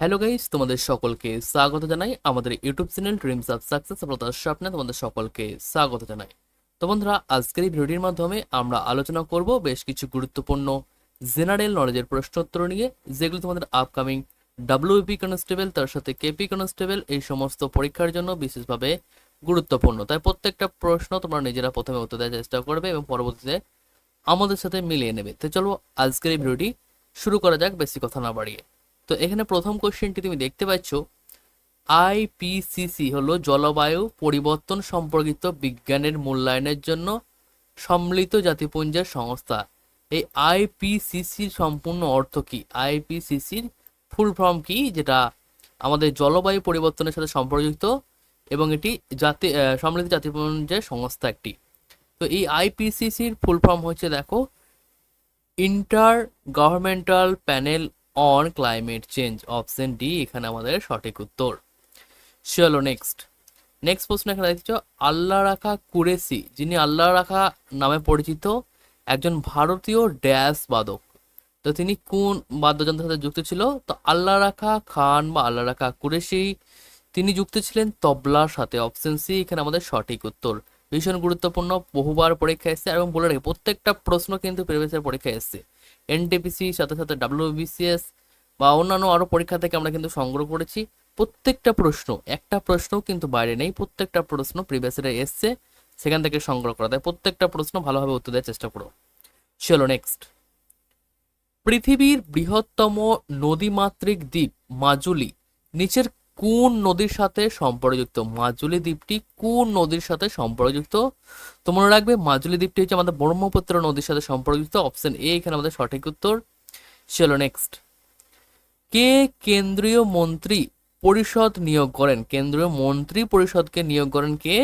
Hello guys তোমাদের সকলকে স্বাগত জানাই আমাদের YouTube channel Dreams of Success সফলতার স্বপ্নে তোমাদের সকলকে স্বাগত জানাই। তো বন্ধুরা, আজকের এই ভিডিওটির মাধ্যমে আমরা আলোচনা করব বেশ কিছু গুরুত্বপূর্ণ জেনারেল নলেজের প্রশ্নোত্তর নিয়ে, যেগুলো তোমাদের আপকামিং ডাব্লিউপি কনস্টেবল তার সাথে কেপি কনস্টেবল এই সমস্ত পরীক্ষার জন্য বিশেষভাবে গুরুত্বপূর্ণ। তাই প্রত্যেকটা প্রশ্ন তোমরা নিজেরা প্রথমে উত্তর দেওয়ার চেষ্টা করবে এবং পরবর্তীতে আমাদের সাথে মিলিয়ে নেবে। তো চলো আজকের এই ভিডিওটি শুরু করা যাক, বেশি কথা না বাড়িয়ে। তো এখানে প্রথম কোশ্চেনটি তুমি দেখতে পাচ্ছ আইপিসিসি হলো জলবায়ু পরিবর্তন সম্পর্কিত বিজ্ঞানের মূল্যায়নের জন্য সম্মিলিত জাতিপুঞ্জের সংস্থা। এই আইপিসিসির সম্পূর্ণ অর্থ কি? আইপিসিসির ফুল ফর্ম কি? যেটা আমাদের জলবায়ু পরিবর্তনের সাথে সম্পর্কিত এবং এটি জাতি সম্মিলিত জাতিপুঞ্জের সংস্থা একটি। তো এই আইপিসিসির ফুল ফর্ম হচ্ছে, দেখো Intergovernmental Panel on Climate Change option D এখানে আমাদের সঠিক উত্তর। চলো নেক্সট নেক্সট প্রশ্ন এখানে দেখছ আল্লাহ রাখা কুরেসি যিনি আল্লাহ রাখা নামে পরিচিত, একজন ভারতীয় ড্যাশ বাদক। তো তিনি কোন বাদ্যযন্ত্রের সাথে যুক্ত ছিল? তো আল্লাহ রাখা খান বা আল্লাহ রাখা কুরেশি, তিনি যুক্ত ছিলেন তবলার সাথে অপশন সি এখানে আমাদের সঠিক উত্তর। ভীষণ গুরুত্বপূর্ণ, বহুবার পরীক্ষা এসেছে এবং বলে রাখি, প্রত্যেকটা প্রশ্ন কিন্তু প্রিভিয়াসের পরীক্ষায় এসেছে। এনটিপিসি সাথে সাথে ডাব্লিউবিসিএস বা অন্যান্য আরও পরীক্ষা থেকে আমরা কিন্তু সংগ্রহ করেছি। প্রত্যেকটা প্রশ্ন, একটা প্রশ্নও কিন্তু বাইরে নেই, প্রত্যেকটা প্রশ্ন প্রিভিয়াসের এসছে, সেখান থেকে সংগ্রহ করা তাই প্রত্যেকটা প্রশ্ন ভালোভাবে উত্তর দেওয়ার চেষ্টা করো। চলো নেক্সট পৃথিবীর বৃহত্তম নদীমাতৃক দ্বীপ মাজুলি, নিচের কোন নদীর সাথে সম্পর্কযুক্ত? মাজুলি দ্বীপটি কোন নদীর সাথে সম্পর্কযুক্ত? তো মনে রাখবে, মাজুলি দ্বীপটি হচ্ছে আমাদের ব্রহ্মপুত্র নদীর সাথে সম্পর্কযুক্ত। অপশন এ এখানে আমাদের সঠিক উত্তর। চলো নেক্সট কে কেন্দ্রীয় মন্ত্রী পরিষদ নিয়োগ করেন? কেন্দ্রীয় মন্ত্রী পরিষদকে নিয়োগ করেন কে?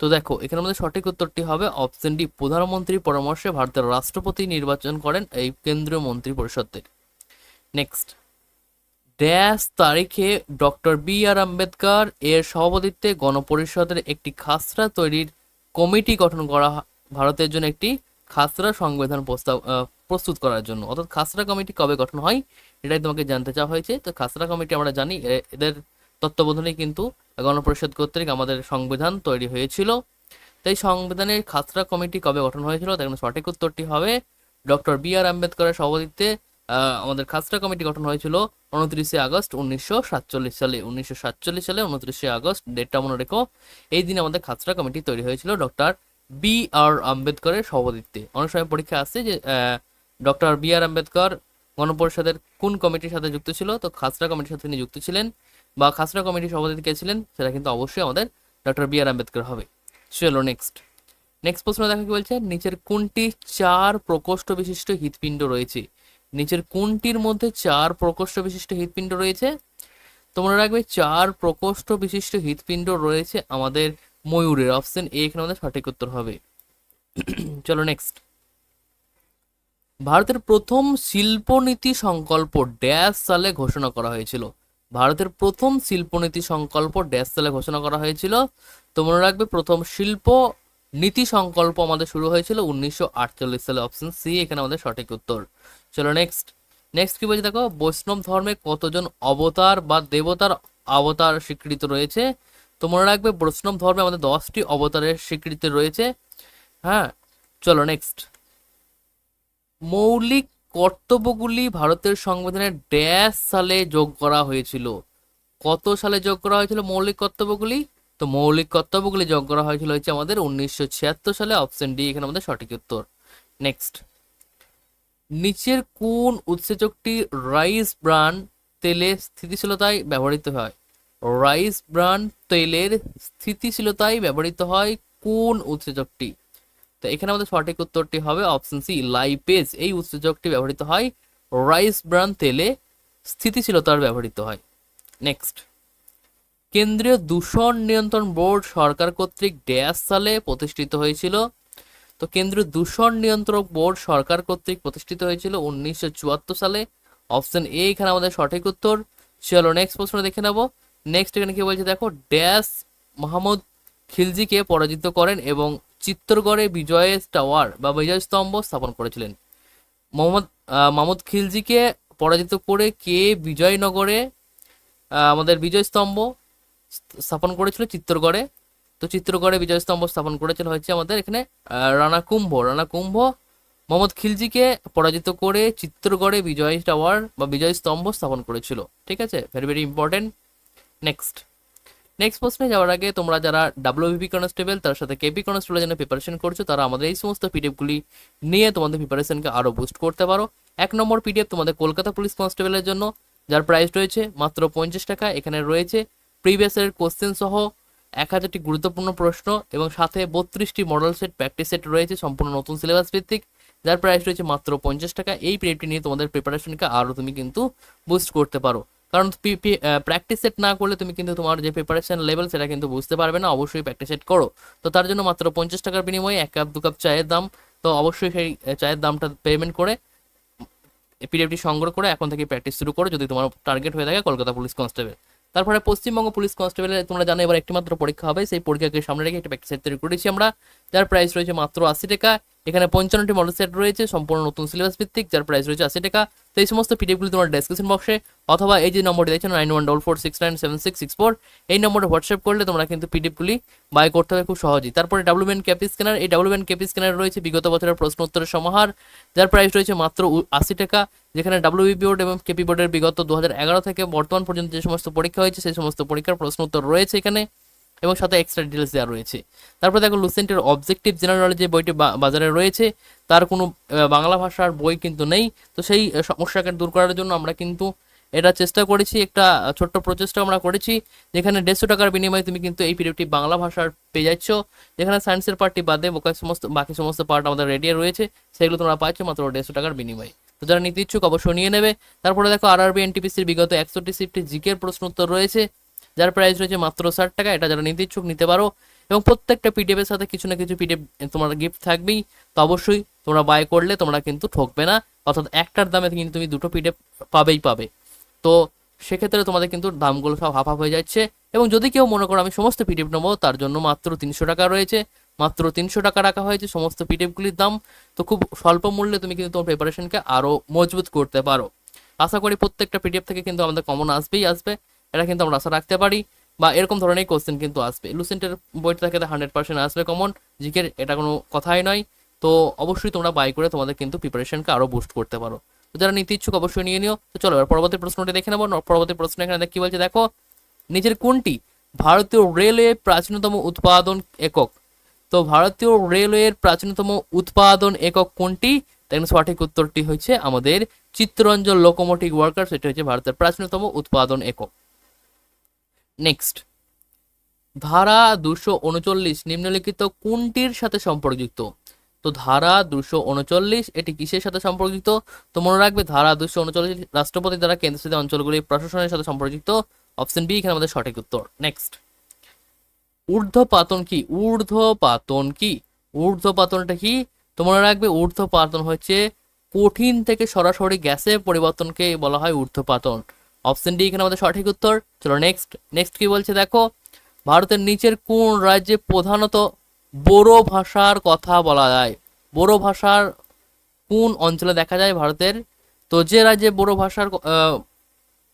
তো দেখো, এখানে আমাদের সঠিক উত্তরটি হবে অপশন ডি প্রধানমন্ত্রীর পরামর্শে ভারতের রাষ্ট্রপতি নির্বাচন করেন এই কেন্দ্রীয় মন্ত্রী পরিষদের নেক্সট ড্যাশ তারিখে ডক্টর বি আর আম্বেদকর এর সভাপতিত্বে গণপরিষদের একটি খাসড়া তৈরির কমিটি গঠন করা ভারতের জন্য একটি খাসড়া সংবিধান প্রস্তাব প্রস্তুত করার জন্য। অর্থাৎ খাসড়া কমিটি কবে গঠন হয় এটাই তোমাকে জানতে চাওয়া হয়েছে। তো খাসড়া কমিটি আমরা জানি এদের তত্ত্বাবধানে কিন্তু গণপরিষদ কর্তৃক আমাদের সংবিধান তৈরি হয়েছিল। তাই সংবিধানের খাসড়া কমিটি কবে গঠন হয়েছিল জন্য সঠিক উত্তরটি হবে। ডক্টর বি আর আম্বেদকরের সভাপতিত্বে আমাদের খাসড়া কমিটি গঠন হয়েছিল উনত্রিশে আগস্ট উনিশশো সাতচল্লিশ সালে। উনিশশো সাতচল্লিশ সালে উনত্রিশে আগস্ট ডেটটা মনে রেখো। এই দিন আমাদের খাসড়া কমিটি তৈরি হয়েছিল ডক্টর বি আর আম্বেদকরের সভাপতিত্বে। অনেক সময় পরীক্ষা আসছে যে ডক্টর বি আর আম্বেদকর গণপরিষদের কোন কমিটির সাথে যুক্ত ছিল? তো খাসড়া কমিটির সাথে তিনি যুক্ত ছিলেন বা খাসড়া কমিটির সভাপতি কে ছিলেন সেটা কিন্তু অবশ্যই আমাদের ডক্টর বি আর আম্বেদকর হবে। চলো নেক্সট নেক্সট প্রশ্ন দেখা কি বলছে? নিচের কোনটি চার প্রকোষ্ঠ বিশিষ্ট হৃৎপিণ্ড রয়েছে? নিচের কোনটির মধ্যে চার প্রকোষ্ঠ বিশিষ্ট হৃৎপিণ্ড রয়েছে? তোমরা রাখবে, চার প্রকোষ্ঠ বিশিষ্ট হৃৎপিণ্ড রয়েছে আমাদের ময়ূরের। অপশন এ, এখানে আমাদের সঠিক উত্তর হবে। চলো নেক্সট ভারতের প্রথম শিল্পনীতি সংকল্প ড্যাশ সালে ঘোষণা করা হয়েছিল। ভারতের প্রথম শিল্পনীতি সংকল্প ড্যাশ সালে ঘোষণা করা হয়েছিল। তো মনে রাখবে, প্রথম শিল্প নীতি সংকল্প আমাদের শুরু হয়েছিল উনিশশো আটচল্লিশ সালে। অপশন সি, এখানে আমাদের সঠিক উত্তর। চলো নেক্সট নেক্সট কি বলছে দেখো? বৈষ্ণব ধর্মে কতজন অবতার বা দেবতার অবতার স্বীকৃত রয়েছে? তো মনে রাখবে বৈষ্ণব ধর্মে আমাদের দশটি অবতারের স্বীকৃতি রয়েছে। হ্যাঁ চলো নেক্সট মৌলিক কর্তব্যগুলি ভারতের সংবিধানে ড্যাশ সালে যোগ করা হয়েছিল। কত সালে যোগ করা হয়েছিল মৌলিক কর্তব্যগুলি? তো মৌলিক কর্তব্যগুলি যোগ করা হয়েছিল হচ্ছে আমাদের উনিশশো ছিয়াত্তর সালে অপশন ডি এখানে আমাদের সঠিক উত্তর। নেক্সট নিচের কোন উৎসেচকটি রাইস ব্রান তেলে স্থিতিশীলতায় ব্যবহৃত হয়? রাইস ব্রান তেলের স্থিতিশীলতায় ব্যবহৃত হয় কোন উৎসেচকটি? তো এখানে আমাদের সঠিক উত্তরটি হবে অপশন সি, লাইপেজ। এই উৎসেচকটি ব্যবহৃত হয় রাইস ব্রান তেলে স্থিতিশীলতার ব্যবহৃত হয়। নেক্সট। কেন্দ্রীয় দূষণ নিয়ন্ত্রণ বোর্ড সরকার কর্তৃক ড্যাশ সালে প্রতিষ্ঠিত হয়েছিল তো কেন্দ্রীয় দূষণ নিয়ন্ত্রক বোর্ড সরকার কর্তৃক প্রতিষ্ঠিত হয়েছিল উনিশশো চুয়াত্তর সালে। অপশন এ, এখানে আমাদের সঠিক উত্তর। চলো নেক্সট প্রশ্ন দেখে নেব। নেক্সট এখানে কি বলছে? দেখো, ড্যাশ মাহমুদ খিলজিকে পরাজিত করেন এবং চিত্তরগড়ে বিজয় টাওয়ার বা বিজয় স্তম্ভ স্থাপন করেছিলেন। মোহাম্মদ মাহমুদ খিলজিকে পরাজিত করে কে বিজয়নগরে আমাদের বিজয় স্তম্ভ স্থাপন করেছিল চিত্রগড়ে তো চিত্রগড়ে বিজয় স্তম্ভ স্থাপন করেছিল হচ্ছে আমাদের এখানে রানা কুম্ভ। রানা কুম্ভ মোহাম্মদ খিলজিকে পরাজিত করে চিত্রগড়ে বিজয় টাওয়ার বা বিজয় স্তম্ভ স্থাপন করেছিল। ঠিক আছে? Very very important next next প্রশ্নে যাওয়ার আগে তোমরা যারা ডাব্লিউবিপি কনস্টেবল তার সাথে কেপি কনস্টেবলের জন্য প্রিপারেশন করছ, তারা আমাদের এই সমস্ত পিডিএফগুলি নিয়ে তোমাদের প্রিপারেশনকে আরও বুস্ট করতে পারো। এক নম্বর পিডিএফ তোমাদের কলকাতা পুলিশ কনস্টেবলের জন্য, যার প্রাইস রয়েছে মাত্র পঞ্চাশ টাকা। এখানে রয়েছে প্রিভিয়াস এর কোশ্চেন সহ এক হাজারটি গুরুত্বপূর্ণ প্রশ্ন এবং সাথে বত্রিশটি মডেল সেট প্র্যাকটিস সেট রয়েছে সম্পূর্ণ নতুন সিলেবাস ভিত্তিক, যার প্রাইস রয়েছে মাত্র পঞ্চাশ টাকা। এই পিডিএফটি নিয়ে তোমাদের প্রিপারেশনকে আরও তুমি কিন্তু বুস্ট করতে পারো। কারণ প্র্যাকটিস সেট না করলে তুমি কিন্তু তোমার যে প্রিপারেশন লেভেল সেটা কিন্তু বুঝতে পারবে না, অবশ্যই প্র্যাকটিস সেট করো। তো তার জন্য মাত্র পঞ্চাশ টাকার বিনিময়ে এক কাপ, দু কাপ চায়ের দাম। তো অবশ্যই সেই চায়ের দামটা পেমেন্ট করে পিডিএফটি সংগ্রহ করে এখন থেকে প্র্যাকটিস শুরু করো। যদি তোমার টার্গেট হয়ে থাকে কলকাতা পুলিশ কনস্টেবল তারপরে পশ্চিমবঙ্গ পুলিশ কনস্টেবলের, তোমরা জানো এবার একটিমাত্র পরীক্ষা হবে, সেই পরীক্ষাকে সামনে রেখে একটা প্র্যাকটিস তৈরি করেছি আমরা, যার প্রাইস রয়েছে মাত্র আশি টাকা। এখানে পঞ্চান্নটি মডেল সেট রয়েছে, সম্পূর্ণ নতুন সিলেবাস ভিত্তিক, যার প্রাইস রয়েছে আশি টাকা। তো এই সমস্ত পিডিএফগুলি তোমার ডেসক্রিপশন বক্সে অথবা এই যে নম্বরটি দেখছ nine one double four six nine seven six six four এই নম্বরে হোয়াটসঅ্যাপ করলে তোমরা কিন্তু পিডিএফগুলি বাই করতে হবে খুব সহজেই। তারপরে ডাব্লুম্যান ক্যাপি স্ক্যানার এই ডাব্লুম্যান ক্যাপি স্ক্যানার রয়েছে বিগত বছরের প্রশ্ন উত্তরের সমাহার, যার প্রাইস রয়েছে মাত্র আশি টাকা। যেখানে ডাব্লিউবি বোর্ড এবং কেপি বোর্ডের বিগত দু থেকে বর্তমান পর্যন্ত যে সমস্ত পরীক্ষা হয়েছে, সেই সমস্ত পরীক্ষার প্রশ্ন উত্তর রয়েছে এখানে। এবং সাথে এক্সট্রা ডিটেলস দেওয়া রয়েছে। তারপর দেখো লুসেন্টের অবজেক্টিভ জেনারেল যে বইটি বাজারে রয়েছে, তার কোনো বাংলা ভাষার বই কিন্তু নেই। তো সেই সমস্যাকে দূর করার জন্য আমরা কিন্তু এটা চেষ্টা করেছি, একটা ছোট্ট প্রচেষ্টা আমরা করেছি, যেখানে দেড়শো টাকার বিনিময়ে তুমি কিন্তু এই পিরিয়ডটি বাংলা ভাষার পেয়ে যাচ্ছ। যেখানে সায়েন্সের পার্টটি বাদে সমস্ত, বাকি সমস্ত পার্ট আমাদের রেডি রয়েছে, সেগুলো তোমরা পাচ্ছ মাত্র দেড়শো টাকার বিনিময়ে। তো যারা নিতে ইচ্ছুক অবশ্যই নিয়ে নেবে। তারপরে দেখো আর আরবি এনটিপিসির বিগত একশোটি সিফটি জিকের প্রশ্ন উত্তর রয়েছে। যার প্রাইস রয়েছে মাত্র ষাট টাকা, এটা যারা নিতে ইচ্ছুক নিতে পারো। এবং প্রত্যেকটা পিডিএফ এর সাথে কিছু না কিছু পিডিএফ তোমার গিফট থাকবেই। তো অবশ্যই তোমরা বাই করলে তোমরা কিন্তু ঠকবে না। অর্থাৎ একটার দামে কিন্তু তুমি দুটো পিডিএফ পাবেই পাবে। তো সেক্ষেত্রে তোমাদের কিন্তু দামগুলো সব হাফ হাফ হয়ে যাচ্ছে। এবং যদি কেউ মনে করো আমি সমস্ত পিডিএফ নেব, তার জন্য মাত্র তিনশো টাকা রয়েছে। মাত্র তিনশো টাকা রাখা হয়েছে সমস্ত পিডিএফগুলির দাম। তো খুব স্বল্প মূল্যে তুমি কিন্তু তোমার প্রিপারেশনকে আরও মজবুত করতে পারো। আশা করি প্রত্যেকটা পিডিএফ থেকে কিন্তু আমাদের কমন আসবেই আসবে। এটা কিন্তু আমরা আশা রাখতে পারি বা এরকম ধরনের কোশ্চেন কিন্তু আসবে। লুসেন্টের বইটা থেকে হান্ড্রেড পার্সেন্ট আসবে কমন জিকের এটা কোনো কথাই নয়। তো অবশ্যই তোমরা বাই করে তোমাদের কিন্তু প্রিপারেশনকে আরও বুস্ট করতে পারো। তো যারা নিতে ইচ্ছুক অবশ্যই নিয়ে নিও। তো চলো এবার পরবর্তী প্রশ্নটি দেখে নেব। পরবর্তী প্রশ্ন এখানে কি বলছে, দেখো, নিজের কোনটি ভারতীয় রেলওয়ে প্রাচীনতম উৎপাদন একক? তো ভারতীয় রেলওয়ের প্রাচীনতম উৎপাদন একক কোনটি? তাই সঠিক উত্তরটি হচ্ছে আমাদের চিত্তরঞ্জন লোকোমোটিভ ওয়ার্কার সেটা হচ্ছে ভারতের প্রাচীনতম উৎপাদন একক। নেক্সট ধারা দুশো উনচল্লিশ নিম্নলিখিত কোনটির সাথে সম্পর্কযুক্ত? তো ধারা দুশো উনচল্লিশ, এটি কিসের সাথে সম্পর্কযুক্ত? তো মনে রাখবে ধারা দুশো উনচল্লিশ রাষ্ট্রপতি দ্বারা কেন্দ্রশাসিত অঞ্চলগুলি প্রশাসনের সাথে সম্পর্কিত অপশন বি এখানে আমাদের সঠিক উত্তর। নেক্সট ঊর্ধ্বপাতন কি? ঊর্ধ্বপাতন কি? ঊর্ধ্বপাতনটা কি? তো মনে রাখবে ঊর্ধ্বপাতন হচ্ছে কঠিন থেকে সরাসরি গ্যাসে পরিবর্তনকে বলা হয় ঊর্ধ্বপাতন। অপশন ডি এখানে আমাদের সঠিক উত্তর। চলো নেক্সট নেক্সট কি বলছে দেখো? ভারতের নিচের কোন রাজ্যে প্রধানত বোরো ভাষার কথা বলা যায়? বোরো ভাষার কোন অঞ্চলে দেখা যায় ভারতের? তো যে রাজ্যে বোরো ভাষার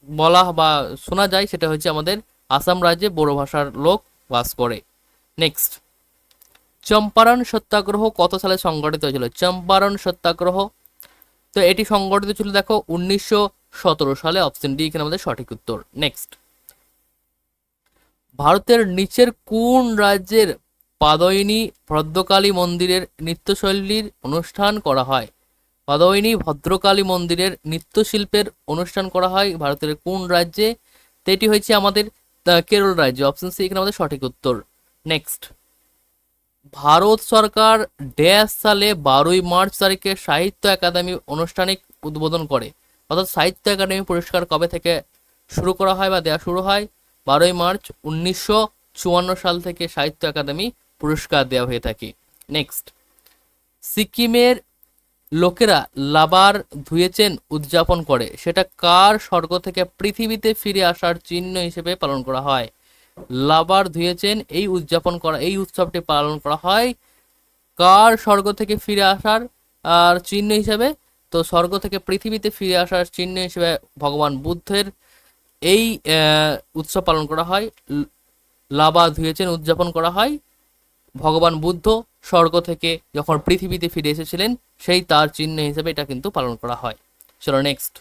বলা বা শোনা যায় সেটা হচ্ছে আমাদের আসাম রাজ্যে বোরো ভাষার লোক বাস করে। নেক্সট চম্পারণ সত্যাগ্রহ কত সালে সংগঠিত হয়েছিল? চম্পারণ সত্যাগ্রহ। তো এটি সংগঠিত ছিল দেখো উনিশশো সতেরো সালে অপশন ডি, এখানে আমাদের সঠিক উত্তর। নেক্সট ভারতের নিচের কোন রাজ্যের পাদয়নী ভদ্রকালী মন্দিরের নৃত্যশৈলীর অনুষ্ঠান করা হয়? পাদয়নী ভদ্রকালী মন্দিরের নৃত্যশিল্পের অনুষ্ঠান করা হয় ভারতের কোন রাজ্যে? এটি হয়েছে আমাদের কেরল রাজ্য। অপশন সি এখানে আমাদের সঠিক উত্তর। নেক্সট ভারত সরকার ড্যাশ সালে বারোই মার্চ তারিখে সাহিত্য একাডেমি আনুষ্ঠানিক উদ্বোধন করে। অর্থাৎ সাহিত্য একাডেমি পুরস্কার কবে থেকে শুরু করা হয় বা দেওয়া শুরু হয়? বারোই মার্চ উনিশশো চুয়ান্ন সাল থেকে সাহিত্য একাডেমি পুরস্কার দেওয়া হয়ে থাকে। নেক্সট সিকিমের লোকেরা লাবার ধুয়েছেন উদযাপন করে। সেটা কার স্বর্গ থেকে পৃথিবীতে ফিরে আসার চিহ্ন হিসেবে পালন করা হয়? লাবার ধুয়েছেন এই উদযাপন করা, এই উৎসবটি পালন করা হয় কার স্বর্গ থেকে ফিরে আসার, আর চিহ্ন হিসেবে? তো স্বর্গ থেকে পৃথিবীতে ফিরে আসার চিহ্ন হিসেবে ভগবান বুদ্ধের এই উৎসব পালন করা হয়। লাবা ধুয়েছেন, উদযাপন করা হয়। ভগবান বুদ্ধ স্বর্গ থেকে যখন পৃথিবীতে ফিরে এসেছিলেন, সেই তার চিহ্ন হিসেবে এটা কিন্তু পালন করা হয়। চলো নেক্সট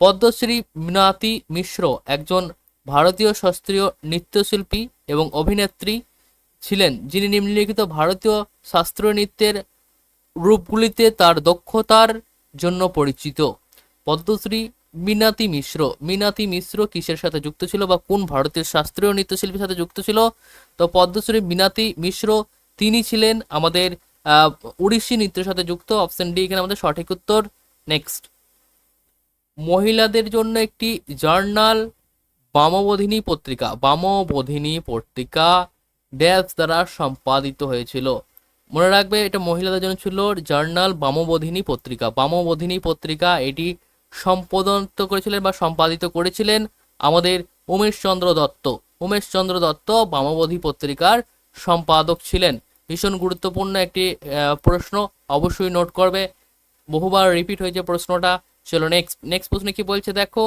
পদ্মশ্রী মিনাতি মিশ্র একজন ভারতীয় শাস্ত্রীয় নৃত্যশিল্পী এবং অভিনেত্রী ছিলেন, যিনি নিম্নলিখিত ভারতীয় শাস্ত্রীয় নৃত্যের রূপগুলিতে তার দক্ষতার জন্য পরিচিত। পদ্মশ্রী মিনাতি মিশ্র। মিনাতি মিশ্র কিসের সাথে যুক্ত ছিল বা কোন ভারতীয় শাস্ত্রীয় নৃত্যশিল্পীর সাথে যুক্ত ছিল? তো পদ্মশ্রী মিনাতি মিশ্র, তিনি ছিলেন আমাদের উড়িষ্যি নৃত্যের সাথে যুক্ত। অপশন ডি এখানে আমাদের সঠিক উত্তর। নেক্সট। মহিলাদের জন্য একটি জার্নাল, বামবোধিনী পত্রিকা। বামবোধিনী পত্রিকা ড্যাশ দ্বারা সম্পাদিত হয়েছিল। মনে রাখবে, এটা মহিলাদের জন্য ছিল জার্নাল বামবোধিনী পত্রিকা। বামবোধিনী পত্রিকা এটি সম্পাদনত করেছিলেন বা সম্পাদিত করেছিলেন আমাদের উমেশচন্দ্র দত্ত। উমেশচন্দ্র দত্ত বামবোধি পত্রিকার সম্পাদক ছিলেন। ভীষণ গুরুত্বপূর্ণ একটি প্রশ্ন, অবশ্যই নোট করবে। বহুবার রিপিট হয়েছে প্রশ্নটা। চলো নেক্সট নেক্সট প্রশ্ন কি বলছে? দেখো,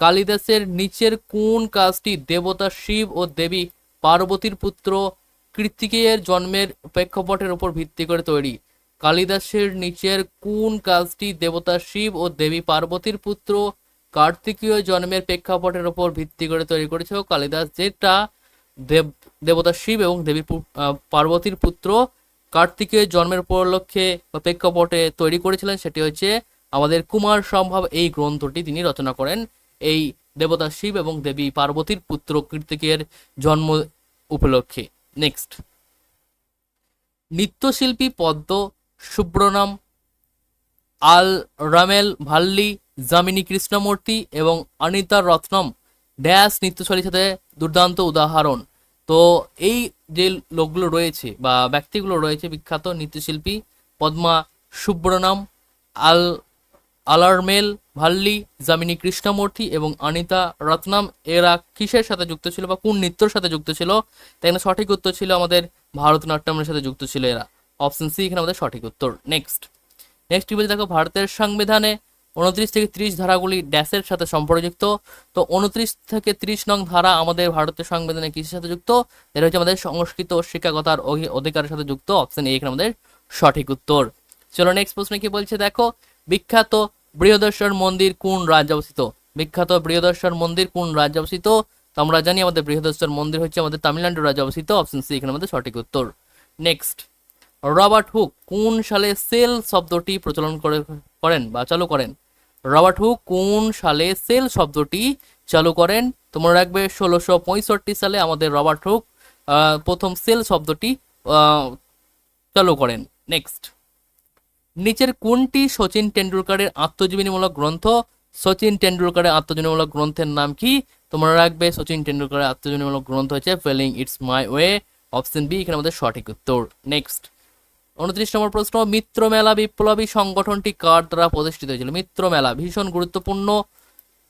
কালিদাসের নিচের কোন কাজটি দেবতা শিব ও দেবী পার্বতীর পুত্র কৃত্তিকেয়ের জন্মের প্রেক্ষাপটের উপর ভিত্তি করে তৈরি। কালিদাসের নিচের কোন কাজটি দেবতা শিব ও দেবী পার্বতীর পুত্র কার্তিকীয় জন্মের প্রেক্ষাপটের উপর ভিত্তি করে তৈরি করেছে। কালিদাস যেটা দেব, দেবতা শিব এবং দেবী পার্বতীর পুত্র কার্তিকের জন্মের উপলক্ষে প্রেক্ষাপটে তৈরি করেছিলেন সেটি হচ্ছে আমাদের কুমার সম্ভব এই গ্রন্থটি তিনি রচনা করেন। এই দেবতা শিব এবং দেবী পার্বতীর পুত্র কৃতিকের জন্ম উপলক্ষে। নেক্সট নৃত্যশিল্পী পদ্ম সুব্রনাম আল রামেল ভাল্লি জামিনী কৃষ্ণমূর্তি এবং অনিতা রত্নম। ড্যাশ নৃত্যশৈলীর সাথে দুর্দান্ত উদাহরণ। তো এই যে লোকগুলো রয়েছে বা ব্যক্তিগুলো রয়েছে বিখ্যাত নৃত্যশিল্পী, পদ্মা সুব্রনাম আল আলারমেল ভাল্লি, জামিনী কৃষ্ণমূর্তি এবং অনিতা রত্নাম এরা কিসের সাথে যুক্ত ছিল বা কোন নৃত্যর সাথে যুক্ত ছিল? তাই এখানে সঠিক উত্তর ছিল আমাদের ভারতনাট্যমের সাথে যুক্ত ছিল এরা। অপশন সি এখানে আমাদের সঠিক উত্তর। নেক্সট নেক্সট বলছে দেখো ভারতের সংবিধানে উনত্রিশ থেকে ত্রিশ ধারাগুলি ড্যাশের সাথে সম্পর্কযুক্ত। তো উনত্রিশ থেকে ত্রিশ নং ধারা আমাদের ভারতের সংবিধানে কিসের সাথে যুক্ত? এটা হচ্ছে আমাদের সংস্কৃত ও শিক্ষাগতার অধিকারের সাথে যুক্ত। অপশন এ এখানে আমাদের সঠিক উত্তর। চলো নেক্সট প্রশ্নে কি বলছে দেখো? বিখ্যাত বৃহদেশ্বর মন্দির কোন রাজ্যে অবস্থিত? বিখ্যাত বৃহদেশ্বর মন্দির কোন রাজ্যে অবস্থিত? তো আমরা জানি আমাদের বৃহদেশ্বর মন্দির হচ্ছে আমাদের তামিলনাড়ু রাজ্যে অবস্থিত। অপশন সি এখানে আমাদের সঠিক উত্তর। নেক্সট রবার্ট হুক কোন সালে সেল শব্দটি প্রচলন করে, করেন বা চালু করেন? রবার্ট হুক কোন সালে সেল শব্দটি চালু করেন? তোমরা রাখবে ষোলোশো পঁয়ষট্টি সালে আমাদের রবার্ট হুক প্রথম সেল শব্দটি চালু করেন। নেক্সট নিচের কোনটি সচিন টেন্ডুলকারের আত্মজীবনীমূলক গ্রন্থ? সচিন টেন্ডুলকারের আত্মজীবনীমূলক গ্রন্থের নাম কি? তোমরা রাখবে, সচিন টেন্ডুলকারের আত্মজীবনীমূলক গ্রন্থ হচ্ছে Playing It's My Way option B এখানে আমাদের সঠিক উত্তর। নেক্সট উনত্রিশ নম্বর প্রশ্ন মিত্র মেলা বিপ্লবী সংগঠনটি কার দ্বারা প্রতিষ্ঠিত হয়েছিল? মিত্র মেলা ভীষণ গুরুত্বপূর্ণ,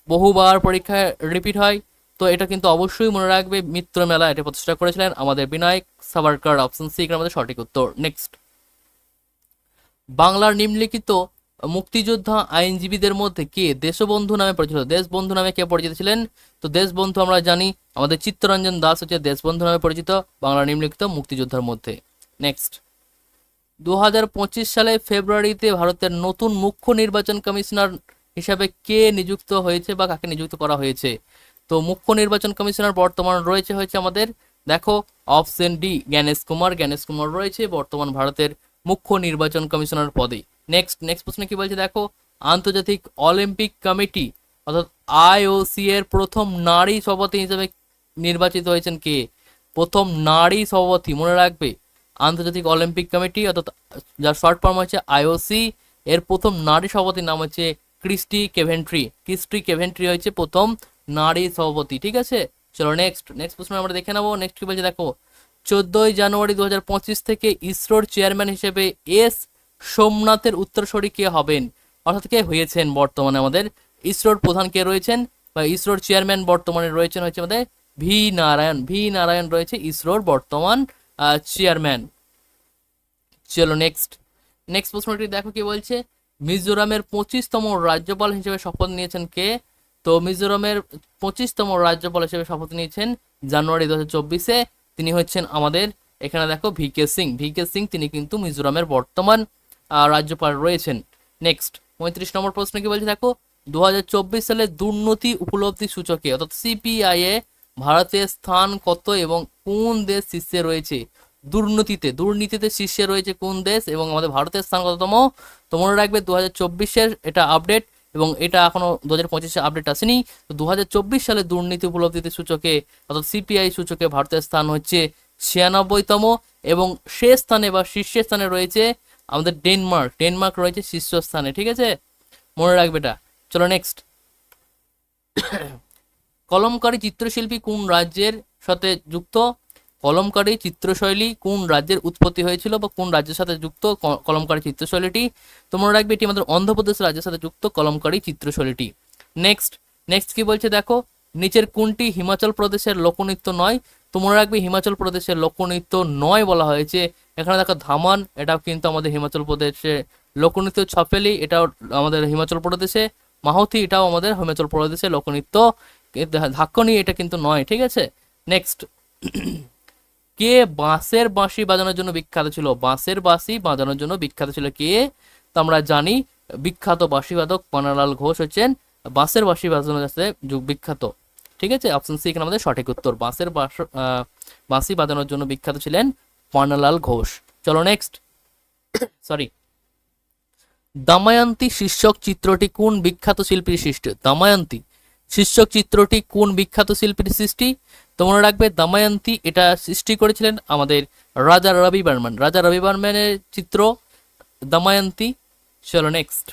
বহুবার পরীক্ষায় রিপিট হয়, তো এটা কিন্তু অবশ্যই মনে রাখবে মিত্র মেলা এটা প্রতিষ্ঠা করেছিলেন আমাদের বিনায়ক সাভারকার অপশন সি এখানে আমাদের সঠিক উত্তর। নেক্সট বাংলার নিম্নলিখিত মুক্তিযোদ্ধা আইনজীবীদের মধ্যে কে? দেশবন্ধু নামে পরিচিত। দেশবন্ধু নামে কে পরিচিত ছিলেন? তো দেশবন্ধু আমরা জানি, আমাদের চিত্তরঞ্জন দাস হচ্ছে দেশবন্ধু নামে পরিচিত বাংলার নিম্নলিখিত মুক্তিযোদ্ধার মধ্যে। নেক্সট দু সালে ফেব্রুয়ারিতে ভারতের নতুন মুখ্য নির্বাচন কমিশনার হিসাবে কে নিযুক্ত হয়েছে বা কাকে নিযুক্ত করা হয়েছে? তো মুখ্য নির্বাচন কমিশনার বর্তমান রয়েছে হয়েছে আমাদের, দেখো, অপশন ডি, জ্ঞানেশ কুমার। জ্ঞানেশ কুমার রয়েছে বর্তমান ভারতের মুখ্য নির্বাচন কমিশনার পদে। নেক্সট নেক্সট প্রশ্ন কি বলছে? দেখো, আন্তর্জাতিক অলিম্পিক কমিটি, অর্থাৎ আইওসি এর প্রথম নারী সভাপতি হিসেবে নির্বাচিত হয়েছেন কে? প্রথম নারী সভাপতি, মনে রাখবে, আন্তর্জাতিক অলিম্পিক কমিটি, অর্থাৎ যার শর্ট ফর্ম হচ্ছে আইওসি, এর প্রথম নারী সভাপতির নাম হচ্ছে ক্রিস্টি কেভেন্ট্রি। ক্রিস্টি কেভেন্ট্রি হচ্ছে প্রথম নারী সভাপতি, ঠিক আছে? চলো নেক্সট নেক্সট প্রশ্ন আমরা দেখে নেব। নেক্সট কি বলছে? দেখো চোদ্দই জানুয়ারি দু হাজার পঁচিশ থেকে ইসরোর চেয়ারম্যান হিসেবে এস সোমনাথের উত্তরসূরি কে হবেন? অর্থাৎ কে হয়েছেন বর্তমানে আমাদের ইসরোর প্রধান কে রয়েছেন বা ইসরোর চেয়ারম্যান বর্তমানে রয়েছেন হচ্ছে আমাদের ভি নারায়ণ। ভি নারায়ণ রয়েছে ইসরোর বর্তমান চেয়ারম্যান। চলো নেক্সট নেক্সট প্রশ্নটি দেখো কি বলছে? মিজোরামের পঁচিশতম রাজ্যপাল হিসেবে শপথ নিয়েছেন কে? তো মিজোরামের পঁচিশতম রাজ্যপাল হিসেবে শপথ নিয়েছেন জানুয়ারি দু হাজার চব্বিশে। তিনি হচ্ছেন আমাদের, এখানে দেখো ভিকে সিং। ভিকে সিং তিনি কিন্তু মিজোরামের বর্তমান রাজ্যপাল রয়েছেন। নেক্সট পঁয়ত্রিশ নম্বর প্রশ্ন কি বলছে? দেখো দু হাজার চব্বিশ সালে দুর্নীতি উপলব্ধি সূচকে, অর্থাৎ সিপিআই এ ভারতের স্থান কত এবং কোন দেশ শীর্ষে রয়েছে? দুর্নীতিতে। দুর্নীতিতে শীর্ষে রয়েছে কোন দেশ এবং আমাদের ভারতের স্থান কততম? তো মনে রাখবে দু হাজার এটা আপডেট এবং এটা এখনও দু হাজার পঁচিশে আপডেট আসেনি। তো দু চব্বিশ সালে দুর্নীতি উপলব্ধিতে সূচকে, অর্থাৎ সিপিআই সূচকে ভারতের স্থান হচ্ছে ছিয়ানব্বইতম এবং সে স্থানে বা শীর্ষের স্থানে রয়েছে আমাদের ডেনমার্ক। ডেনমার্ক রয়েছে শীর্ষস্থানে, ঠিক আছে? মনে রাখবে এটা। চলো নেক্সট কলমকারী চিত্রশিল্পী কোন রাজ্যের সাথে যুক্ত? কলমকারী চিত্রশৈলী কোন রাজ্যের উৎপত্তি হয়েছিল বা কোন রাজ্যের সাথে যুক্ত কলমকারী চিত্রশৈলীটি? তোমরা রাখবে এটি আমাদের অন্ধ্রপ্রদেশ রাজ্যের সাথে যুক্ত কলমকারী চিত্রশৈলীটি। নেক্সট নেক্সট কি বলছে দেখো? নিচের কোনটি হিমাচল প্রদেশের লোকনৃত্য নয়? তোমরা রাখবে হিমাচল প্রদেশের লোকনৃত্য নয় বলা হয়েছে। এখানে দেখো ধামান, এটাও কিন্তু আমাদের হিমাচল প্রদেশে। লোকনৃত্য ছপেলি এটাও আমাদের হিমাচল প্রদেশে। মাহতি, এটাও আমাদের হিমাচল প্রদেশে লোকনৃত্য। কিন্তু ধাক্কনি, এটা কিন্তু নয়, ঠিক আছে? নেক্সট কে বাঁশের বাঁশি বাজানোর জন্য বিখ্যাত ছিল? বাঁশের বাঁশি বাজানোর জন্য বিখ্যাত ছিল কে? তো আমরা জানি, বিখ্যাত বাঁশিবাদক পানালাল ঘোষ হচ্ছেন। বাঁশের বাঁশি বাজানোর কাছে যু- বিখ্যাত। ঠিক আছে? অপশন সি এখানে আমাদের সঠিক উত্তর। বাঁশের বাঁশ বাঁশি বাজানোর জন্য বিখ্যাত ছিলেন পানালাল ঘোষ। চলো নেক্সট সরি দামায়ান্তি শীর্ষক চিত্রটি কোন বিখ্যাত শিল্পীর সৃষ্টি? দামায়ান্তি। শীর্ষক চিত্রটি কোন বিখ্যাত শিল্পীর সৃষ্টি? তোমরা রাখবে, দামায়ান্তি এটা সৃষ্টি করেছিলেন আমাদের রাজা রবি বর্মন। রাজা রবি বর্মনের চিত্র দামায়ন্তী চলো নেক্সট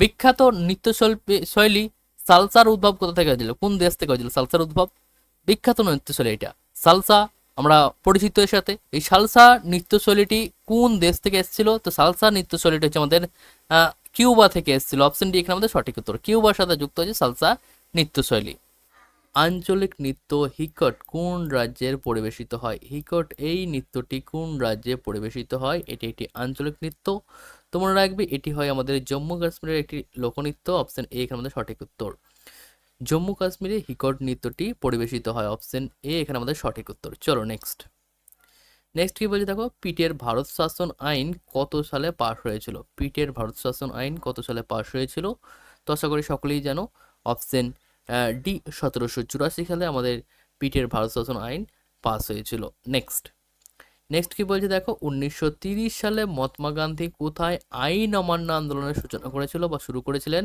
বিখ্যাত নৃত্যশিল্পী শৈলী সালসার উদ্ভব কোথা থেকে হয়েছিল? কোন দেশ থেকে হয়েছিল সালসার উদ্ভব? বিখ্যাত নৃত্যশৈলী এটা। সালসা, আমরা পরিচিত এর সাথে। এই সালসা নৃত্যশৈলীটি কোন দেশ থেকে এসেছিল? তো সালসা নৃত্যশৈলীটি হচ্ছে আমাদের কিউবা থেকে এসেছিল। অপশন ডি এখানে আমাদের সঠিক উত্তর। কিউবার সাথে যুক্ত হচ্ছে সালসা নৃত্যশৈলী। আঞ্চলিক নৃত্য হিকট কোন রাজ্যের পরিবেশিত হয়? হিকট এই নৃত্যটি কোন রাজ্যে পরিবেশিত হয়? এটি একটি আঞ্চলিক নৃত্য। তোমরা রাখবে, এটি হয় আমাদের জম্মু কাশ্মীরের একটি লোকনৃত্য। অপশন এ এখানে আমাদের সঠিক উত্তর। জম্মু কাশ্মীরে হিকট নৃত্যটি পরিবেশিত হয়। অপশন এ এখানে আমাদের সঠিক উত্তর। চলো নেক্সট নেক্সট কি বলছে দেখো? পিটের ভারত শাসন আইন কত সালে পাশ হয়েছিল? পিটের ভারত শাসন আইন কত সালে পাশ হয়েছিল? তো আশা করি সকলেই জানো অপশন ডি সতেরোশো চুরাশি সালে আমাদের পিটের ভারত শাসন আইন পাস হয়েছিল। নেক্সট নেক্সট কি বলছে দেখো? উনিশশো সালে মহাত্মা গান্ধী কোথায় আইন অমান্য আন্দোলনের সূচনা করেছিল বা শুরু করেছিলেন?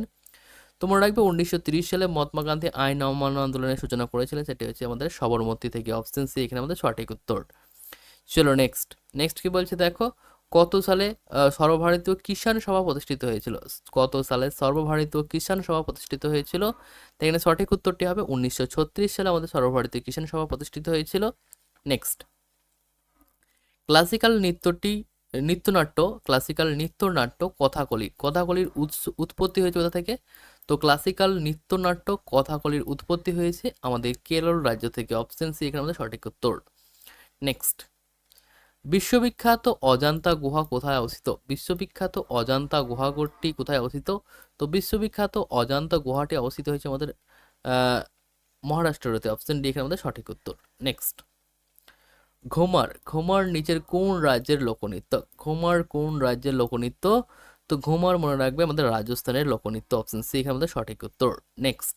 তোমরা রাখবে উনিশশো সালে মহাত্মা গান্ধী আইন অমান্য আন্দোলনের সূচনা করেছিলেন, সেটি হচ্ছে আমাদের সবরমতী থেকে। অপশন সি এখানে আমাদের সঠিক উত্তর। চলো নেক্সট নেক্সট কি বলছে দেখো? কত সালে সর্বভারতীয় কিষাণ সভা প্রতিষ্ঠিত হয়েছিল? কত সালে সর্বভারতীয় কিষাণ সভা প্রতিষ্ঠিত হয়েছিল? তো এখানে সঠিক উত্তরটি হবে উনিশশো ছত্রিশ সালে আমাদের সর্বভারতীয় কিষাণ সভা প্রতিষ্ঠিত হয়েছিল। নেক্সট ক্লাসিক্যাল নৃত্যটি, নৃত্যনাট্য ক্লাসিক্যাল নৃত্যনাট্য কথাকলি। কথাকলির উৎস, উৎপত্তি হয়েছে কোথা থেকে? তো ক্লাসিক্যাল নৃত্যনাট্য কথাকলির উৎপত্তি হয়েছে আমাদের কেরল রাজ্য থেকে। অপশন সি এখানে আমাদের সঠিক উত্তর। নেক্সট বিশ্ববিখ্যাত অজান্তা গুহা কোথায় অবস্থিত? বিশ্ববিখ্যাত অজান্তা গুহাগরটি কোথায় অবস্থিত? তো বিশ্ববিখ্যাত অজান্তা গুহাটি অবস্থিত হয়েছে আমাদের আহ, মহারাষ্ট্রতে। অপশন ডি এখানে আমাদের সঠিক উত্তর। নেক্সট ঘোমার। ঘোমার নিচের কোন রাজ্যের লোকনৃত্য? ঘোমার কোন রাজ্যের লোকনৃত্য? তো ঘোমার মনে রাখবে আমাদের রাজস্থানের লোকনৃত্য। অপশন সি এখানে আমাদের সঠিক উত্তর। নেক্সট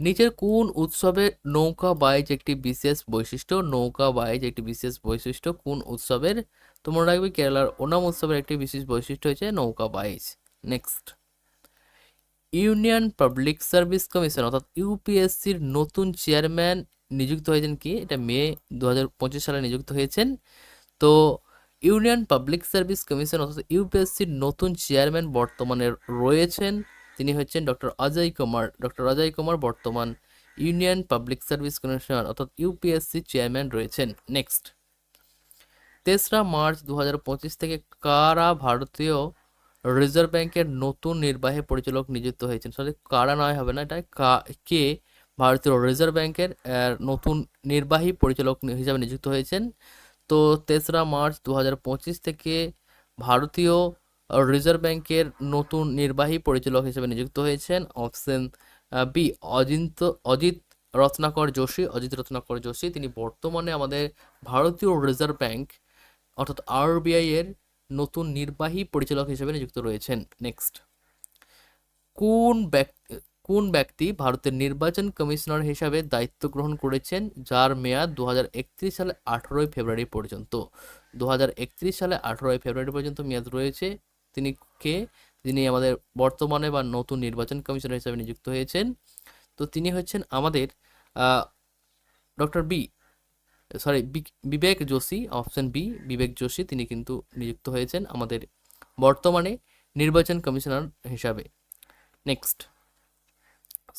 নিচের কোন উৎসবে নৌকা বাইজ একটি বিশেষ বৈশিষ্ট্য, নৌকা বাইজ একটি বিশেষ বৈশিষ্ট্য, কোন উৎসবের? তো মনে রাখবে কেরালার ওনাম উৎসবের একটি বিশেষ বৈশিষ্ট্য হচ্ছে নৌকা বাইজ। Next Union Public Service Commission অর্থাৎ ইউপিএসসির নতুন চেয়ারম্যান নিযুক্ত হয়েছেন কি? এটা মে দু হাজার পঁচিশ সালে নিযুক্ত হয়েছেন। তো ইউনিয়ন পাবলিক সার্ভিস কমিশন অর্থাৎ ইউপিএসসির নতুন চেয়ারম্যান বর্তমানে রয়েছেন। তিনি হচ্ছেন ডক্টর অজয় কুমার। ডক্টর অজয় কুমার বর্তমান ইউনিয়ন পাবলিক সার্ভিস কমিশন অর্থাৎ ইউপিএসসি চেয়ারম্যান রয়েছেন। নেক্সট। তেসরা মার্চ দু হাজার পঁচিশ থেকে কারা ভারতীয় রিজার্ভ ব্যাংকের নতুন নির্বাহী পরিচালক নিযুক্ত হয়েছেন? সরি, কারা নয়, হবে না এটা কা- ভারতীয় রিজার্ভ ব্যাংকের নতুন নির্বাহী পরিচালক হিসাবে নিযুক্ত হয়েছেন। তো তেসরা মার্চ দু হাজার পঁচিশ থেকে ভারতীয় রিজার্ভ ব্যাংকের নতুন নির্বাহী পরিচালক হিসেবে নিযুক্ত হয়েছেন অপশন বি অজিন্ত, অজিত রত্নাকর যোশী। অজিত রত্নাকর যোশী, তিনি বর্তমানে আমাদের ভারতীয় রিজার্ভ ব্যাংক, অর্থাৎ আরবিআই এর নতুন নির্বাহী পরিচালক হিসেবে নিযুক্ত রয়েছেন। নেক্সট কোন ব্যক্তি কোন ব্যক্তি ভারতের নির্বাচন কমিশনার হিসাবে দায়িত্ব গ্রহণ করেছেন যার মেয়াদ দু হাজার একত্রিশ সালে আঠারোই ফেব্রুয়ারি পর্যন্ত? দুহাজার একত্রিশ সালে আঠারোই ফেব্রুয়ারি পর্যন্ত মেয়াদ রয়েছে। তিনি কে? যিনি আমাদের বর্তমানে বা নতুন নির্বাচন কমিশনার হিসেবে নিযুক্ত হয়েছেন। তো তিনি হচ্ছেন আমাদের doctor B, sorry Vivek Joshi, option B, Vivek Joshi তিনি কিন্তু নিযুক্ত হয়েছেন আমাদের বর্তমানে নির্বাচন কমিশনার হিসাবে। নেক্সট।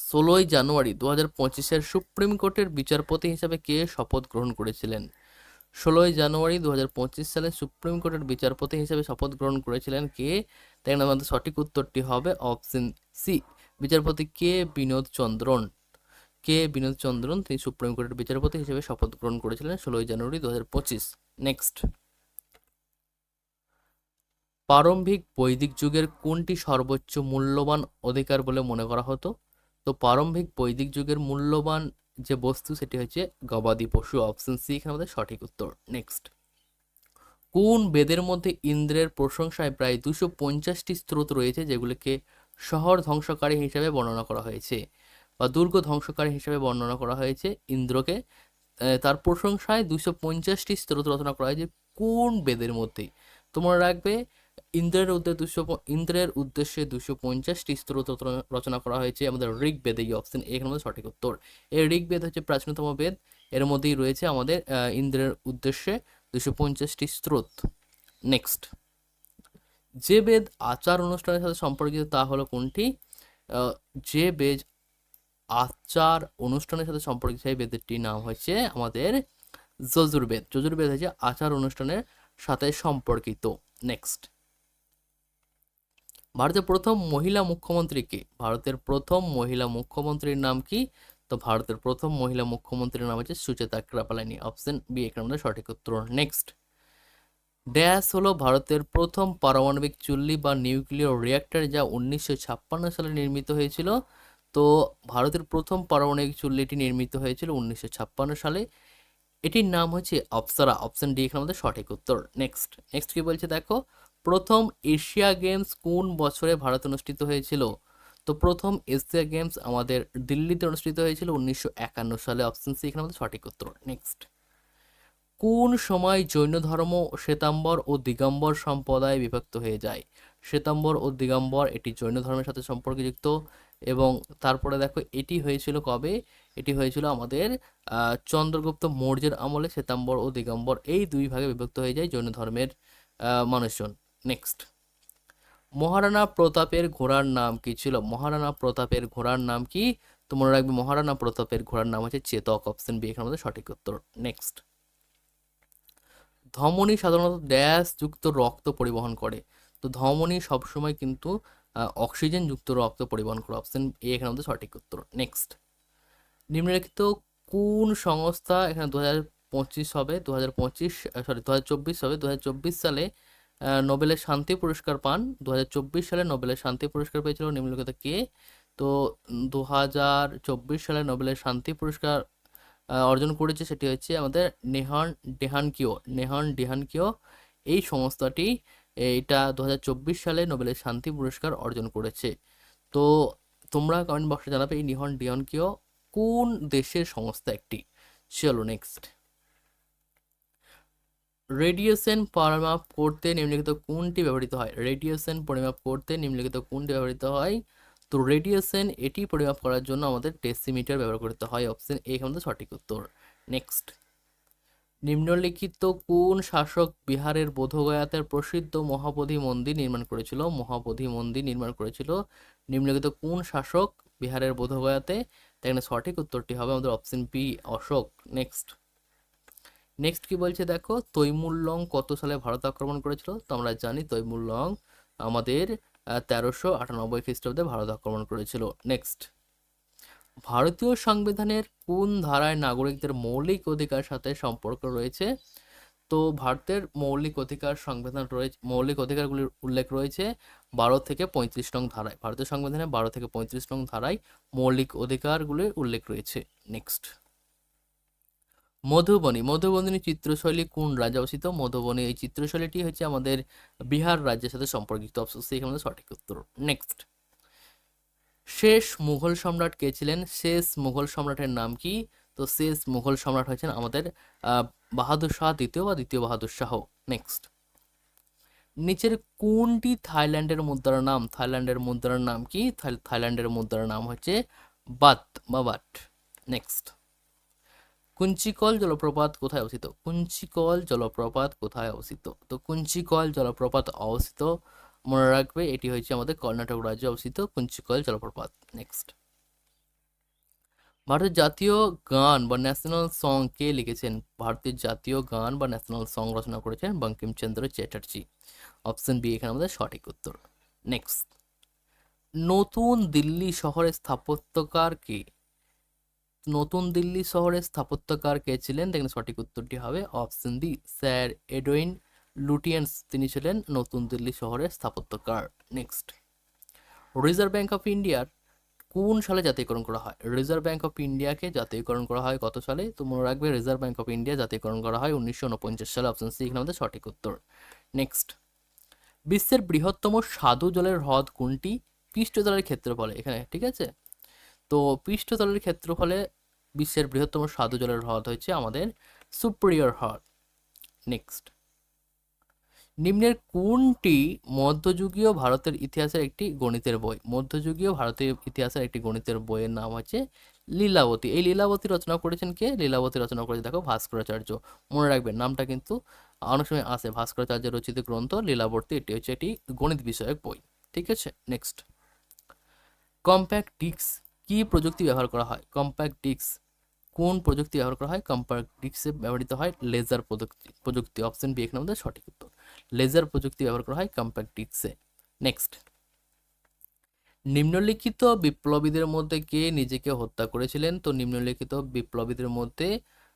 ষোলোই জানুয়ারি দু হাজার পঁচিশের সুপ্রিম কোর্টের বিচারপতি হিসাবে কে শপথ গ্রহণ করেছিলেন? ষোলোই জানুয়ারি দু হাজার পঁচিশ সালে সুপ্রিম কোর্টের বিচারপতি হিসেবে শপথ গ্রহণ করেছিলেন কে? তাই আমাদের সঠিক উত্তরটি হবে অপশন সি, বিচারপতি কে? বিনোদ চন্দ্রন। কে? বিনোদ চন্দ্রন, তিনি সুপ্রিম কোর্টের বিচারপতি হিসেবে শপথ গ্রহণ করেছিলেন ষোলোই জানুয়ারি দু হাজার পঁচিশ। নেক্সট। প্রারম্ভিক বৈদিক যুগের কোনটি সর্বোচ্চ মূল্যবান অধিকার বলে মনে করা হতো? তো প্রারম্ভিক বৈদিক যুগের মূল্যবান যে বস্তু সেটি হচ্ছে গবাদি পশু অপশন সি এখানে আমাদের সঠিক উত্তর। নেক্সট কোন বেদের মধ্যে ইন্দ্রের প্রশংসায় প্রায় দুশো পঞ্চাশটি স্রোত রয়েছে যেগুলিকে শহর ধ্বংসকারী হিসাবে বর্ণনা করা হয়েছে বা দুর্গ ধ্বংসকারী হিসাবে বর্ণনা করা হয়েছে? ইন্দ্রকে তার প্রশংসায় দুশো পঞ্চাশটি স্রোত রচনা করা হয়েছে। কোন বেদের মধ্যে? তোমরা রাখবে ইন্দ্রের উদ্দেশ্যে দুশো ইন্দ্রের উদ্দেশ্যে দুশো পঞ্চাশটি স্তোত্র রচনা করা হয়েছে আমাদের ঋগ্বেদ এই অপশন এখানে আমাদের সঠিক উত্তর। এই ঋগ্বেদ হচ্ছে প্রাচীনতম বেদ। এর মধ্যেই রয়েছে আমাদের ইন্দ্রের উদ্দেশ্যে দুশো পঞ্চাশটি স্রোত নেক্সট যে বেদ আচার অনুষ্ঠানের সাথে সম্পর্কিত তা হলো কোনটি? যে বেদ আচার অনুষ্ঠানের সাথে সম্পর্কিত সেই বেদটির নাম হচ্ছে আমাদের যজুর্বেদ। যজুর্বেদ হচ্ছে আচার অনুষ্ঠানের সাথে সম্পর্কিত। নেক্সট ভারতের প্রথম মহিলা মুখ্যমন্ত্রী কে? ভারতের প্রথম মহিলা মুখ্যমন্ত্রীর নাম কি? তো ভারতের প্রথম মহিলা মুখ্যমন্ত্রীর নাম হচ্ছে সুচেতা কৃপালানি অপশন বি এখানে আমাদের সঠিক উত্তর। নেক্সট। ড্যাশ হলো ভারতের প্রথম পারমাণবিক চুল্লি বা নিউক্লিয়ার রিয়াক্টর যা উনিশশো ছাপ্পান্ন সালে নির্মিত হয়েছিল। তো ভারতের প্রথম পারমাণবিক চুল্লিটি নির্মিত হয়েছিল উনিশশো ছাপ্পান্ন সালে। এটির নাম হচ্ছে অপসারা। অপশন ডি এখানে আমাদের সঠিক উত্তর। নেক্সট। নেক্সট কি বলছে দেখো? প্রথম এশিয়া গেমস কোন বছরে ভারত অনুষ্ঠিত হয়েছিল? তো প্রথম এশিয়া গেমস আমাদের দিল্লিতে অনুষ্ঠিত হয়েছিল উনিশশো একান্ন সালে অপশন সি এখানে আমাদের সঠিক উত্তর। নেক্সট কোন সময় জৈন ধর্ম শ্বেতাম্বর ও দিগম্বর সম্প্রদায় বিভক্ত হয়ে যায়? শ্বেতাম্বর ও দিগম্বর এটি জৈন ধর্মের সাথে সম্পর্কযুক্ত এবং তারপরে দেখো এটি হয়েছিল কবে? এটি হয়েছিল আমাদের চন্দ্রগুপ্ত মৌর্যের আমলে শ্বেতাম্বর ও দিগম্বর এই দুই ভাগে বিভক্ত হয়ে যায় জৈন ধর্মের মানুষজন। নেক্সট মহারানা প্রতাপের ঘোড়ার নাম কি ছিল? মহারানা প্রতাপের ঘোড়ার নাম কি? তো মনে রাখবে মহারানা প্রতাপের ঘোড়ার নাম হচ্ছে চেতক অপশন বি এখানে আমাদের সঠিক উত্তর। নেক্সট ধমনী সাধারণত ড্যাশ যুক্ত রক্ত পরিবহন করে। তো ধমনী সবসময় কিন্তু অক্সিজেন যুক্ত রক্ত পরিবহন করে অপশন এ এখানে আমাদের সঠিক উত্তর। নেক্সট নিম্নলিখিত কোন সংস্থা এখানে দু পঁচিশ হবে? দু পঁচিশ সরি দু হাজার চব্বিশ হবে? দু হাজার চব্বিশ সালে নোবেলের শান্তি পুরস্কার পান। দু হাজার চব্বিশ সালে নোবেলের শান্তি পুরস্কার পেয়েছিল নিম্নলিখিত কে? তো দু হাজার চব্বিশ সালে নোবেলের শান্তি পুরস্কার অর্জন করেছে সেটি হচ্ছে আমাদের নেহান ডেহানকিও। নেহান ডেহানকিও এই সংস্থাটি এটা দু হাজার চব্বিশ সালে নোবেলের শান্তি পুরস্কার অর্জন করেছে। তো, তোমরা কমেন্ট বক্সে জানাবে এই নিহন ডিয়নকিও কোন দেশের সংস্থা একটি? চলো নেক্সট রেডিয়েশন পরিমাপ করতে নিম্নলিখিত কোনটি ব্যবহৃত হয়? রেডিয়েশন পরিমাপ করতে নিম্নলিখিত কোনটি ব্যবহৃত হয়? তো রেডিয়েশন এটি পরিমাপ করার জন্য আমাদের ডেসিমিটার ব্যবহার করতে হয়। অপশন এ আমাদের সঠিক উত্তর। নেক্সট। নিম্নলিখিত কোন শাসক বিহারের বোধগয়াতে প্রসিদ্ধ মহাবোধি মন্দির নির্মাণ করেছিল? মহাবোধি মন্দির নির্মাণ করেছিল। নিম্নলিখিত কোন শাসক বিহারের বোধগয়াতে? তাই সঠিক উত্তরটি হবে আমাদের option B, Ashok. Next. Next কি বলছে দেখো? তৈমুল্লং কত সালে ভারত আক্রমণ করেছিল? তো আমরা জানি তৈমুল্লং আমাদের তেরোশো আটানব্বই খ্রিস্টাব্দে ভারত আক্রমণ করেছিল। নেক্সট ভারতীয় সংবিধানের কোন ধারায় নাগরিকদের মৌলিক অধিকার সাথে সম্পর্ক রয়েছে? তো ভারতের মৌলিক অধিকার সংবিধান রয়েছে, মৌলিক অধিকারগুলির উল্লেখ রয়েছে বারো থেকে পঁয়ত্রিশ নং ধারায়। ভারতীয় সংবিধানে বারো থেকে পঁয়ত্রিশ নং ধারায় মৌলিক অধিকারগুলির উল্লেখ রয়েছে। নেক্সট মধুবনী। মধুবনী চিত্রশৈলী কোন রাজ্যে অবস্থিত? মধুবনী এই চিত্রশৈলীটি হচ্ছে আমাদের বিহার রাজ্যের সাথে সম্পর্কিত। অবস্থা এখানে সঠিক উত্তর। নেক্সট শেষ মুঘল সম্রাট কে ছিলেন? শেষ মুঘল সম্রাটের নাম কি? তো শেষ মুঘল সম্রাট হয়েছেন আমাদের বাহাদুর শাহ দ্বিতীয় বা দ্বিতীয় বাহাদুর শাহ। নেক্সট নিচের কোনটি থাইল্যান্ডের মুদ্রার নাম? থাইল্যান্ডের মুদ্রার নাম কি? থাই- থাইল্যান্ডের মুদ্রার নাম হচ্ছে বাত বা বাট। নেক্সট কুঞ্চিকল জলপ্রপাত কোথায় অবস্থিত? কুঞ্চিকল জলপ্রপাত কোথায় অবস্থিত? তো কুঞ্চিকল জলপ্রপাত অবস্থিত, মনে রাখবে এটি হয়েছে আমাদের কর্ণাটক রাজ্যে অবস্থিত কুঞ্চিকল জলপ্রপাত। নেক্সট ভারতের জাতীয় গান বা ন্যাশনাল সং কে লিখেছেন? ভারতের জাতীয় গান বা ন্যাশনাল সং রচনা করেছেন বঙ্কিমচন্দ্র চ্যাটার্জি। অপশন বি এখানে আমাদের সঠিক উত্তর। নেক্সট নতুন দিল্লি শহরের স্থাপত্যকার কে? নতুন দিল্লি শহরের স্থাপত্যকার কে ছিলেন? দেখেন, সঠিক উত্তরটি হবে option D sir Edwin Lutyens. তিনি ছিলেন নতুন দিল্লি শহরের স্থাপত্যকার। নেক্সট রিজার্ভ ব্যাঙ্ক অফ ইন্ডিয়ার কোন সালে জাতীয়করণ করা হয়? রিজার্ভ ব্যাঙ্ক অফ ইন্ডিয়াকে জাতীয়করণ করা হয় কত সালে? তো মনে রাখবে রিজার্ভ ব্যাঙ্ক অফ ইন্ডিয়া জাতীয়করণ করা হয় উনিশশো উনপঞ্চাশ সালে অপশন সি এখানে আমাদের সঠিক উত্তর। নেক্সট বিশ্বের বৃহত্তম স্বাদু জলের হ্রদ কোনটি? পৃষ্ঠতলের ক্ষেত্রফলে, এখানে, ঠিক আছে? তো পৃষ্ঠতলের ক্ষেত্রফলে বিশ্বের বৃহত্তম স্বাদু জলের হ্রদ হচ্ছে আমাদের সুপ্রিয়র হ্রদ। নেক্সট নিম্নের কোনটি মধ্যযুগীয় ভারতের ইতিহাসের একটি গণিতের বই? মধ্যযুগীয় ভারতীয় ইতিহাসের একটি গণিতের বইয়ের নাম হচ্ছে লীলাবতী। এই লীলাবতী রচনা করেছেন কে? লীলাবতী রচনা করেছে দেখো ভাস্করাচার্য। মনে রাখবেন নামটা কিন্তু অনেক সময় আসে। ভাস্করাচার্য রচিত গ্রন্থ লীলাবতী, এটি হচ্ছে একটি গণিত বিষয়ক বই। ঠিক আছে? নেক্সট কম্প্যাক্ট ডিস্ক কি প্রযুক্তি ব্যবহার করা হয়? কম্প্যাক্ট ডিস্ক কোন প্রযুক্তি ব্যবহার করা হয়? কম্প্যাক্ট ডিস্কে ব্যবহৃত হয় লেজার প্রযুক্তি প্রযুক্তি অপশন বি এখানে আমাদের সঠিক উত্তর। লেজার প্রযুক্তি ব্যবহার করা হয় কম্প্যাক্ট ডিস্কে নেক্সট নিম্নলিখিত বিপ্লবীদের মধ্যে কে নিজেকে হত্যা করেছিলেন? তো নিম্নলিখিত বিপ্লবীদের মধ্যে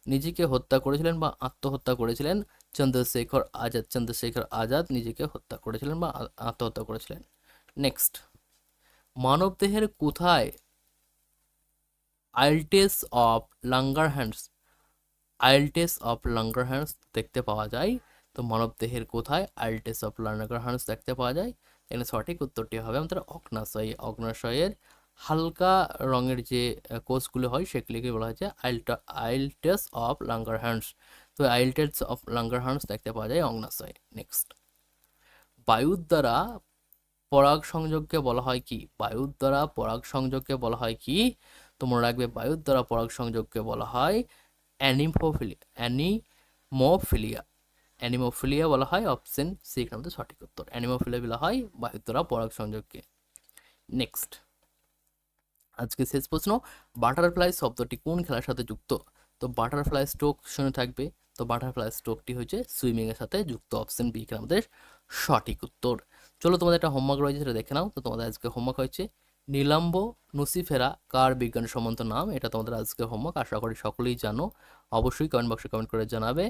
নিজেকে হত্যা করেছিলেন বা আত্মহত্যা করেছিলেন চন্দ্রশেখর আজাদ। চন্দ্রশেখর আজাদ নিজেকে হত্যা করেছিলেন বা আত্মহত্যা করেছিলেন। নেক্সট মানবদেহের কোথায় islets of Langerhans islets of Langerhans দেখতে পাওয়া যায়। তো মানবদেহের কোথায়? আইলটেস অফ লাঙ্গার হ্যান্ডস দেখতে পাওয়া যায়। এখানে সঠিক উত্তরটি হবে আমাদের অগ্নাশয়। অগ্নাশয়ের হালকা রঙের যে কোষগুলো হয়, সেগুলিকে বলা হয়েছে আইলটা আইলটেস অফ লাঙ্গার হ্যান্ডস তো আইলটেস অফ লাঙ্গার হ্যান্ডস দেখতে পাওয়া যায় অগ্নাশয়ে। নেক্সট বায়ুর দ্বারা পরাগ সংযোগকে বলা হয় কি? বায়ুর দ্বারা পরাগ সংযোগকে বলা হয় কি? তো মনে রাখবে বায়ুর দ্বারা পরাগ সংযোগকে বলা হয় অ্যানিমোফিলিয়া অ্যানিমোফিলিয়া। অ্যানিমোফিলিয়া বলা হয় অপশন সি, এখানে আমাদের সঠিক উত্তর। অ্যানিমোফিলিয়া বলা হয় বায়ুর দ্বারা পরাগ সংযোগকে। নেক্সট, আজকে শেষ প্রশ্ন, বাটারফ্লাই শব্দটি কোন খেলার সাথে যুক্ত? তো বাটারফ্লাই স্ট্রোক শুনে থাকবে। তো বাটারফ্লাই স্ট্রোকটি হচ্ছে সুইমিং এর সাথে যুক্ত অপশন বি আমাদের সঠিক উত্তর। চলো তোমাদের একটা হোমওয়ার্ক রয়েছে সেটা দেখে নাও। তো তোমাদের আজকে হোমওয়ার্ক হয়েছে নীলাম্ব নুসিফেরা কার বিজ্ঞান সম্বন্ধ নাম? এটা তোমাদের আজকে হোমওয়ার্ক আশা করি সকলেই জানো। অবশ্যই কমেন্ট বক্সে কমেন্ট করে জানাবে।